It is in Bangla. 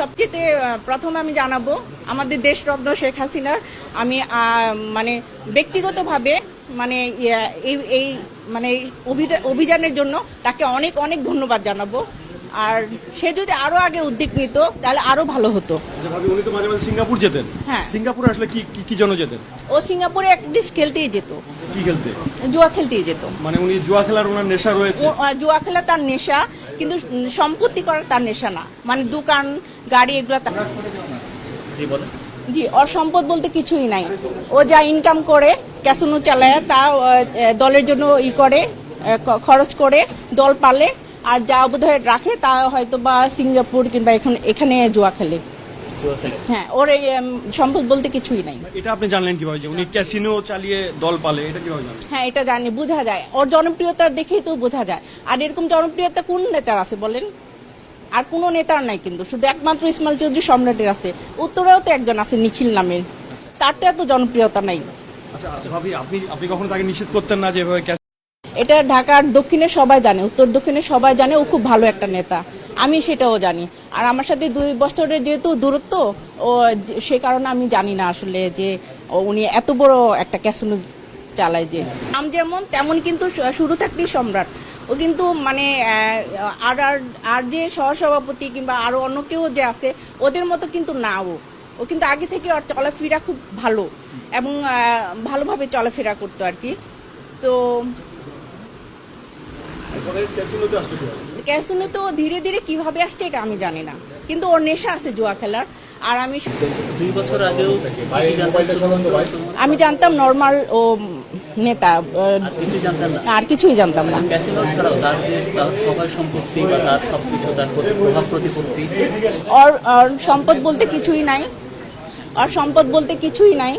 সবচেয়ে প্রথম আমি জানাব আমাদের দেশরত্ন শেখ হাসিনার। আমি মানে ব্যক্তিগতভাবে মানে এই এই মানে অভিযানের জন্য তাকে অনেক অনেক ধন্যবাদ জানাব। আর সে যদি আরও আগে উদ্যোগ নিত তাহলে আরও ভালো হতো। ভাবি উনি তো মাঝে মাঝে সিঙ্গাপুর যেতেন। হ্যাঁ। সিঙ্গাপুরে আসলে কি কি- কি জন্য যেতেন? ও সিঙ্গাপুরে এক ডিশ খেলতেই যেত। কি খেলতে? জুয়া খেলতেই যেত। মানে উনি জুয়া খেলার ওনার নেশা রয়েছে? জুয়া খেলা তার নেশা কিন্তু সম্পত্তি করা তার নেশা না। মানে দোকান গাড়ি এগুলো তার জি বলেন। জি ওর সম্পদ বলতে কিছুই নাই। ও যা ইনকাম করে ক্যাসিনো চালায় তা দলের জন্য ই করে খরচ করে দল পালে আর যা বোধহয় রাখে তা হয়তো বা সিঙ্গাপুর কিংবা এখানে এখানে জুয়া খেলে। হ্যাঁ ওর এই সম্পদ বলতে কিছুই নাই। এটা আপনি জানলেন কীভাবে যে উনি ক্যাসিনো চালিয়ে দল পালে এটা কীভাবে জানলেন? হ্যাঁ এটা জানি বোঝা যায়। ওর জনপ্রিয়তা দেখেই তো বোঝা যায়। আর এরকম জনপ্রিয়তা কোন নেতার আছে বলেন? আর কোনো নেতার নাই কিন্তু শুধু একমাত্র ইসমাইল চৌধুরী সম্রাটের আছে। উত্তরেও তো একজন আছে নিখিল নামের। তার তো এত জনপ্রিয়তা নাই। আচ্ছা আচ্ছা ভাবি আপনি আপনি কখনো তাকে নিষেধ করতেন না যে এটা ঢাকার দক্ষিণে সবাই জানে, উত্তর দক্ষিণে সবাই জানে, ও খুব ভালো একটা নেতা। আমি সেটাও জানি। আর আমার সাথে দুই বছরের যেহেতু দূরত্ব, ও সে কারণে আমি জানি না আসলে যে উনি এত বড় একটা ক্যাসিনো চালায় যে। নাম যেমন, তেমন কিন্তু শুরু থাকতেই সম্রাট। ও কিন্তু মানে আর আর আর যে সহসভাপতি কিংবা আরও অন্য কেউ যে আছে, ওদের মতো কিন্তু না ও। ও কিন্তু আগে থেকে ওর চলাফেরা খুব ভালো এবং ভালোভাবে চলাফেরা করতো আর কি। তো এরপরে ক্যাসিনোতে আসলে কীভাবে? ক্যাসিনো তো ধীরে ধীরে কীভাবে আসছে এটা আমি জানি না। কিন্তু ওর নেশা আছে জুয়া খেলার। আর আমি দুই বছর আগেও আমি জানতাম নর্মাল ও নেতা আর কিছু জানতেন না? আর কিছুই জানতাম না। ক্যাসিনো ছাড়াও তার তার সবাই সম্পত্তি বা তার সবকিছু তার প্রভাব প্রতিপত্তি? ওর ওর সম্পদ বলতে কিছুই নাই। আর সম্পদ বলতে কিছুই নাই।